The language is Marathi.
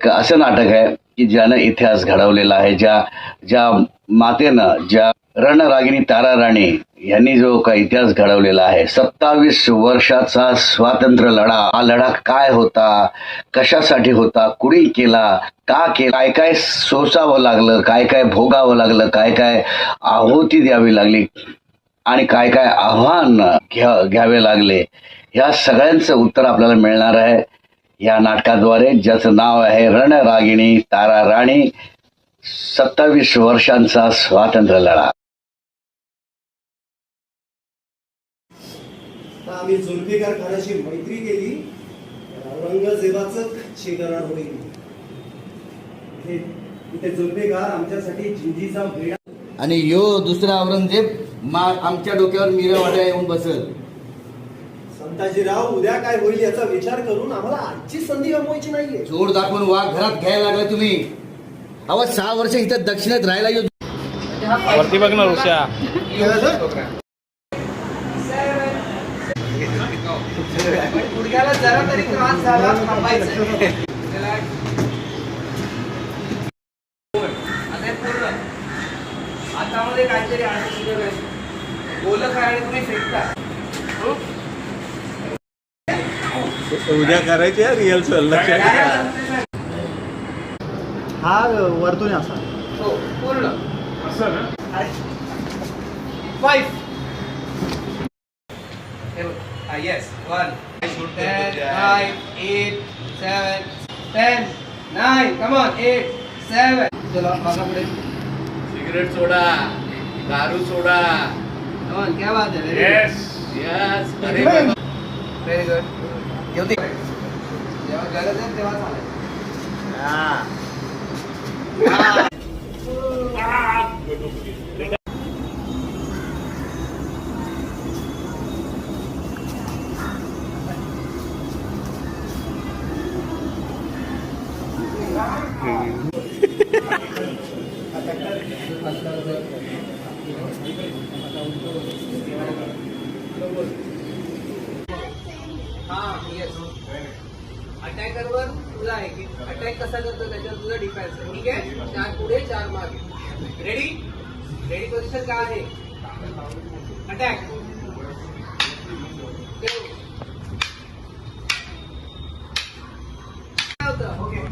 असं नाटक आहे की ज्यानं इतिहास घडवलेला आहे ज्या ज्या मातेनं ज्या रणरागिणी तारा राणी यांनी जो काही इतिहास घडवलेला आहे सत्तावीस वर्षाचा स्वातंत्र्य लढा हा लढा काय होता कशासाठी होता कुणी केला का केला काय काय सोसावं लागलं काय काय भोगावं लागलं काय काय आहुती द्यावी लागली आणि काय काय आव्हान घ्या घ्यावे लागले या सगळ्यांचं उत्तर आपल्याला मिळणार आहे. या नाटकाद्वारे ज्याचं नाव आहे रणरागिणी तारा राणी सत्तावीस वर्षांचा स्वातंत्र्य लढा. तर आम्ही जुल्फिकार खानाशी मैत्री केली औरंगजेबाचं शिकरण होईल. इथे इथे जुल्फिकार आमच्यासाठी जिंजीचा वेळा आणि यो दुसरा औरंगजेब मा आमच्या डोक्यावर मिरा वाटा येऊन बसल. संताजीराव उद्या काय होईल याचा विचार करून आम्हाला आजची संधी गमवायची नाहीये. जोड दाखवून वाघ घरात घ्यायला लागला तुम्ही. अहो सहा वर्ष इथं दक्षिणेत राहायला येऊ वरती बघ ना ऋषा गुडघ्याला जरा तरी त्रास झाला थांबायचं. आता हातामध्ये काहीतरी आहे. वेळेस बोल काय आणि तुम्ही फेकता उद्या करायची रिहर्सल हा वरतून असा. हो पूर्ण. Five yes one ten five eight seven ten nine come on eight seven चला पुढे सिगरेट सोडा. दारू सोडा. कमॉन क्या बात है. यस अरे व्हेरी गुड ठेवते जेव्हा गरज आहे तेव्हा चालेल हा येस अटॅकरवर तुला आहे की अटॅक कसा करतो त्याच्यावर तुझा डिफेन्स आहे. ठीक आहे? चार पुढे चार मागे. रेडी रेडी पोझिशन काय आहे? Attack okay